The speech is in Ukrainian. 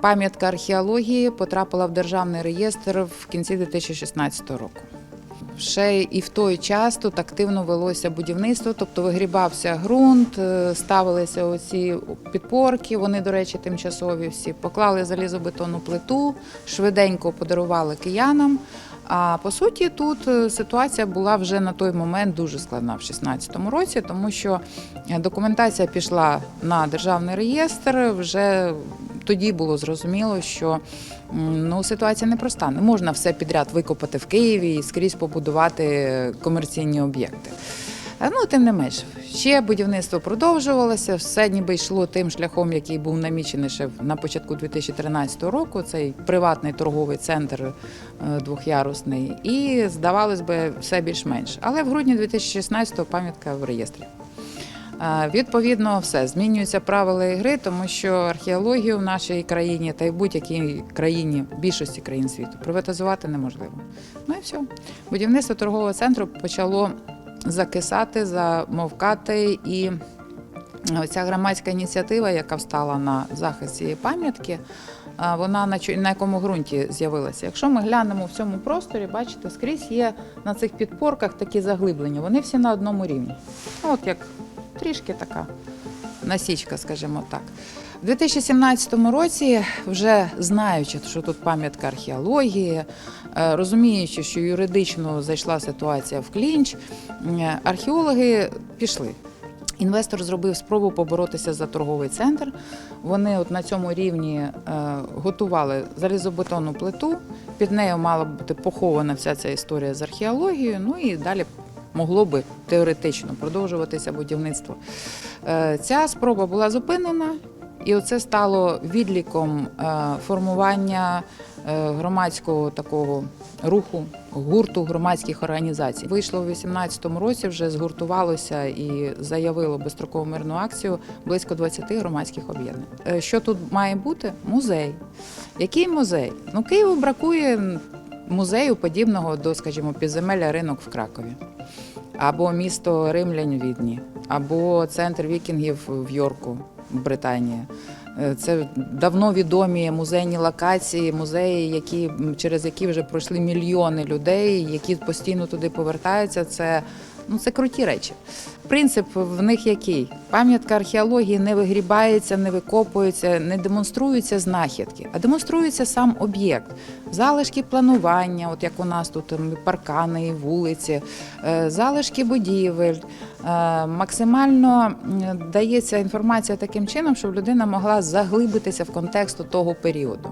Пам'ятка археології потрапила в державний реєстр в кінці 2016 року. Ще і в той час тут активно велося будівництво, тобто вигрібався ґрунт, е, ставилися оці підпорки. Вони, до речі, тимчасові всі поклали залізобетонну плиту, швиденько подарували киянам. А по суті, тут е, ситуація була вже на той момент дуже складна в 2016 році, тому що документація пішла на державний реєстр. Вже тоді було зрозуміло, що ну, ситуація непроста. Не можна все підряд викопати в Києві і скрізь побудувати комерційні об'єкти. Ну, тим не менш, ще будівництво продовжувалося, все ніби йшло тим шляхом, який був намічений ще на початку 2013 року. Цей приватний торговий центр е, двохярусний. І здавалось би, все більш-менш. Але в грудні 2016-го пам'ятка в реєстрі. Відповідно, все змінюються правила ігри, тому що археологію в нашій країні та й будь-якій країні, більшості країн світу, приватизувати неможливо. Ну і все. Будівництво торгового центру почало закисати, замовкати, і ця громадська ініціатива, яка встала на захист цієї пам'ятки, вона на якому ґрунті з'явилася. Якщо ми глянемо в цьому просторі, бачите, скрізь є на цих підпорках такі заглиблення. Вони всі на одному рівні. От як трішки така насічка, скажімо так. У 2017 році, вже знаючи, що тут пам'ятка археології, е, розуміючи, що юридично зайшла ситуація в клінч, е, археологи пішли. Інвестор зробив спробу поборотися за торговий центр. Вони от на цьому рівні е, готували залізобетонну плиту. Під нею мала бути похована вся ця історія з археологією. Ну і далі могло би теоретично продовжуватися будівництво. Ця спроба була зупинена, і оце стало відліком е, формування е, громадського такого руху, гурту громадських організацій. Вийшло у 2018 році, вже згуртувалося і заявило безстрокову мирну акцію близько 20 громадських об'єднань. Е, Що тут має бути? Музей. Який музей? Ну, Києву бракує музею подібного до, скажімо, підземелля ринок в Кракові або місто Римлянь в Відні, або центр вікінгів в Йорку, Британія. Е, Це давно відомі музейні локації, музеї, які через які вже пройшли мільйони людей, які постійно туди повертаються. Це ну це круті речі. Принцип в них який? Пам'ятка археології не вигрібається, не викопується, не демонструються знахідки, а демонструється сам об'єкт, залишки планування, от як у нас тут паркани і вулиці, е, залишки будівель. Е, Максимально дається інформація таким чином, щоб людина могла заглибитися в контекст того періоду.